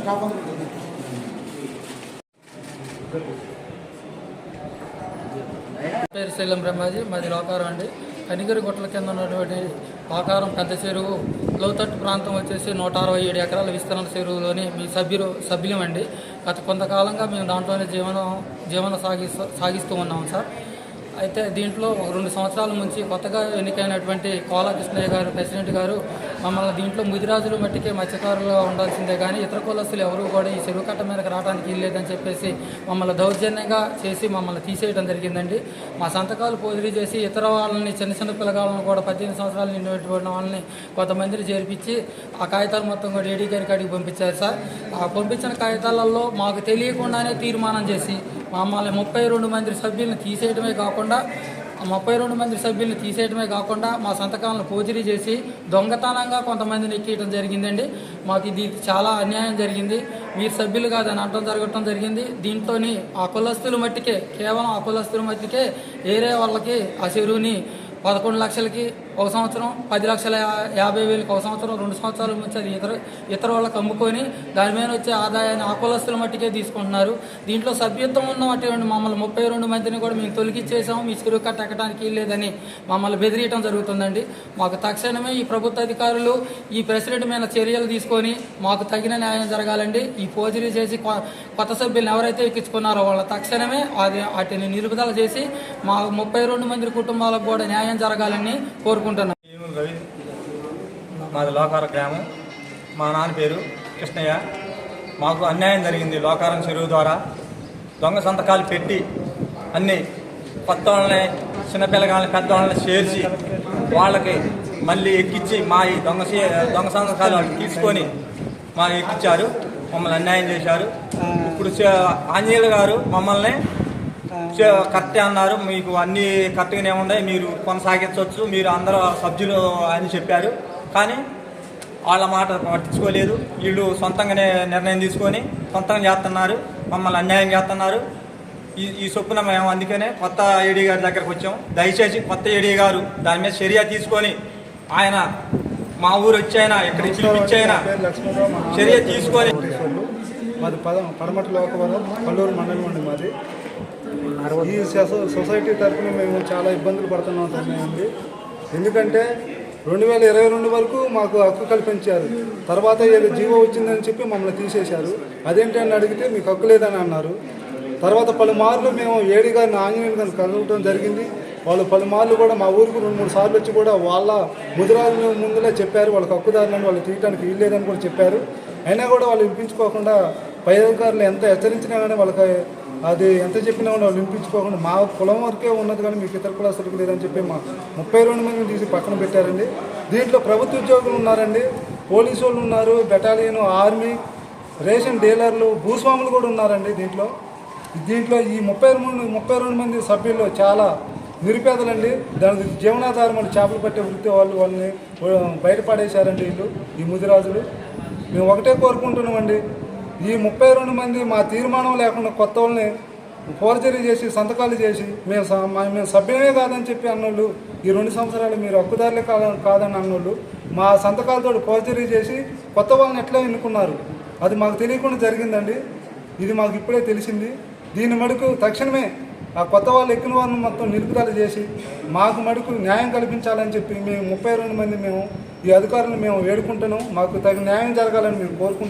Staff పేరు శైలం బ్రహ్మాజీ మాది లోకారం అండి. కనిగిరి గుట్టల కింద ఉన్నటువంటి లోకారం పెద్ద చెరువు లోతట్టు ప్రాంతం వచ్చేసి నూట అరవై ఏడు ఎకరాల విస్తరణ చెరువులోని మీ సభ్యులు అండి. గత కొంతకాలంగా మేము దాంట్లోనే జీవనం జీవనం సాగిస్తూ సాగిస్తూ ఉన్నాం సార్. అయితే దీంట్లో రెండు సంవత్సరాల నుంచి కొత్తగా ఎన్నికైనటువంటి కోలా కృష్ణయ్య గారు ప్రెసిడెంట్ గారు మమ్మల్ని దీంట్లో ముదిరాజులు మట్టికే మత్స్యకారులుగా ఉండాల్సిందే కానీ ఇతర కులస్తులు ఎవరు కూడా ఈ చెరువు కట్ట మీదకి రావడానికి వీల్లేదని చెప్పేసి మమ్మల్ని దౌర్జన్యంగా చేసి మమ్మల్ని తీసేయడం జరిగిందండి. మా సంతకాలు పోదిరి చేసి ఇతర వాళ్ళని చిన్న చిన్న పిల్లగాళ్ళని కూడా పద్దెనిమిది సంవత్సరాలు నిండినటువంటి వాళ్ళని కొంతమందిని చేర్పించి ఆ కాగితాలు మొత్తం కూడా ఏడీ గారి కాడికి పంపించారు సార్. ఆ పంపించిన కాగితాలలో మాకు తెలియకుండానే తీర్మానం చేసి మమ్మల్ని ముప్పై రెండు మంది సభ్యులను తీసేయడమే కాకుండా ముప్పై రెండు మంది సభ్యులను తీసేయడమే కాకుండా మా సంతకాలను పోజిరీ చేసి దొంగతనంగా కొంతమందిని ఎక్కియటం జరిగిందండి. మాకు ఇది చాలా అన్యాయం జరిగింది. మీరు సభ్యులు కాదని అనడం జరగటం జరిగింది. దీంట్లోని ఆ కులస్తుల మట్టికే కేవలం ఆ కులస్తుల మట్టికే ఏరే వాళ్ళకి ఆ చెరువుని పదకొండు లక్షలకి ఒక సంవత్సరం పది లక్షల యా- యాభై వేలకు ఒక సంవత్సరం రెండు సంవత్సరాల నుంచి అది ఇతర ఇతర వాళ్ళకి అమ్ముకొని దాని మీద వచ్చే ఆదాయాన్ని ఆకులస్తుల మట్టికే తీసుకుంటున్నారు. దీంట్లో సభ్యత్వం ఉన్నటువంటి మమ్మల్ని ముప్పై రెండు మందిని కూడా మేము తొలగిచ్చేసాము మీ చెరువు కట్ట ఎక్కడానికి లేదని మమ్మల్ని బెదిరియటం జరుగుతుందండి. మాకు తక్షణమే ఈ ప్రభుత్వ అధికారులు ఈ ప్రెసిడెంట్ మీద చర్యలు తీసుకొని మాకు తగిన న్యాయం జరగాలండి. ఈ పోజరీ చేసి కొ- కొత్త సభ్యులను ఎవరైతే ఎక్కించుకున్నారో వాళ్ళ తక్షణమే అది వాటిని నిలుపుదల చేసి మా ముప్పై రెండు మంది కుటుంబాలకు కూడా న్యాయం జరగాలని కోరుకుంటున్నాం. ఈమె రవి. మాది లోకార గ్రామం. మా నాన్న పేరు కృష్ణయ్య. మాకు అన్యాయం జరిగింది లోకారం చెరువు ద్వారా. దొంగ సంతకాలు పెట్టి అన్ని కొత్త వాళ్ళని చిన్నపిల్లగాళ్ళని పెద్దవాళ్ళని చేర్చి వాళ్ళకి మళ్ళీ ఎక్కించి మా ఈ దొంగ దొంగ సంతకాలు వాళ్ళు తీసుకొని మా ఎక్కించారు మమ్మల్ని అన్యాయం చేశారు. ఇప్పుడు ఆంజనేయులు గారు మమ్మల్ని కరెక్టే అన్నారు. మీకు అన్ని కరెక్ట్గానే ఉన్నాయి. మీరు కొనసాగించవచ్చు. మీరు అందరూ సభ్యులు అని చెప్పారు. కానీ వాళ్ళ మాట పట్టించుకోలేదు. వీళ్ళు సొంతంగానే నిర్ణయం తీసుకొని సొంతంగా చేస్తున్నారు. మమ్మల్ని అన్యాయం చేస్తున్నారు. ఈ ఈ చొప్పున మేము అందుకనే కొత్త ఏడీ గారి దగ్గరకు వచ్చాం. దయచేసి కొత్త ఏడీ గారు దాని మీద చర్య తీసుకొని ఆయన మా ఊరు వచ్చాయినా ఇక్కడ పిలిపించైనా చర్య తీసుకొని మాది పదం పడమటి లోకవరం పల్లూరు మండలం అండి మాది. ఈ సొసైటీ తరఫున మేము చాలా ఇబ్బందులు పడుతున్నాం అండి. ఎందుకంటే రెండు వేల ఇరవై రెండు వరకు మాకు హక్కు కల్పించారు. తర్వాత ఏదో జీవో వచ్చిందని చెప్పి మమ్మల్ని తీసేశారు. అదేంటి అని అడిగితే మీకు హక్కు లేదని అన్నారు. తర్వాత పలుమార్లు మేము ఏడి గారిని ఆంజనేయుని గారిని కలవటం జరిగింది. వాళ్ళు పలుమార్లు కూడా మా ఊరికి రెండు మూడు సార్లు వచ్చి కూడా వాళ్ళ ముదిరాజుల ముందులే చెప్పారు. వాళ్ళకి హక్కుదారులను వాళ్ళు తీయడానికి వీల్లేదని కూడా చెప్పారు. అయినా కూడా వాళ్ళు వినిపించుకోకుండా పై అధికారులు ఎంత హెచ్చరించినా కానీ వాళ్ళకి అది ఎంత చెప్పినా కూడా వాళ్ళు వినిపించుకోకుండా మా కులం వరకే ఉన్నది కానీ మీకు ఇతర కులాస్తులకు లేదని చెప్పి మా ముప్పై రెండు మందిని తీసి పక్కన పెట్టారండి. దీంట్లో ప్రభుత్వ ఉద్యోగులు ఉన్నారండి. పోలీసు వాళ్ళు ఉన్నారు బెటాలియన్ ఆర్మీ రేషన్ డీలర్లు భూస్వాములు కూడా ఉన్నారండి దీంట్లో. దీంట్లో ఈ ముప్పై రెండు ముప్పై రెండు మంది సభ్యుల్లో చాలా నిరుపేదలండి. దాని జీవనాధారం వాళ్ళు చేపలు పట్టే వృత్తి వాళ్ళు వాళ్ళని బయటపడేశారండి వీళ్ళు ఈ ముదిరాజులు. మేము ఒకటే కోరుకుంటున్నామండి. ఈ ముప్పై రెండు మంది మా తీర్మానం లేకుండా కొత్త వాళ్ళని ఫోర్జరీ చేసి సంతకాలు చేసి మేము మా- మేము సభ్యమే కాదని చెప్పి అన్నోళ్ళు ఈ రెండు సంవత్సరాలు మీరు హక్కుదారులే కాద కాదని అన్నోళ్ళు మా సంతకాలతో ఫోర్జరీ చేసి కొత్త వాళ్ళని ఎట్లా ఎన్నుకున్నారు? అది మాకు తెలియకుండా జరిగిందండి. ఇది మాకు ఇప్పుడే తెలిసింది. దీని మడుకు తక్షణమే ఆ కొత్త వాళ్ళు ఎక్కిన వారిని మొత్తం నిలుపుదల చేసి మాకు మడుకు న్యాయం కల్పించాలని చెప్పి మేము ముప్పై రెండు మంది మేము ఈ అధికారులను మేము వేడుకుంటున్నాం. మాకు తగిన న్యాయం జరగాలని మేము కోరుకుంటున్నాం.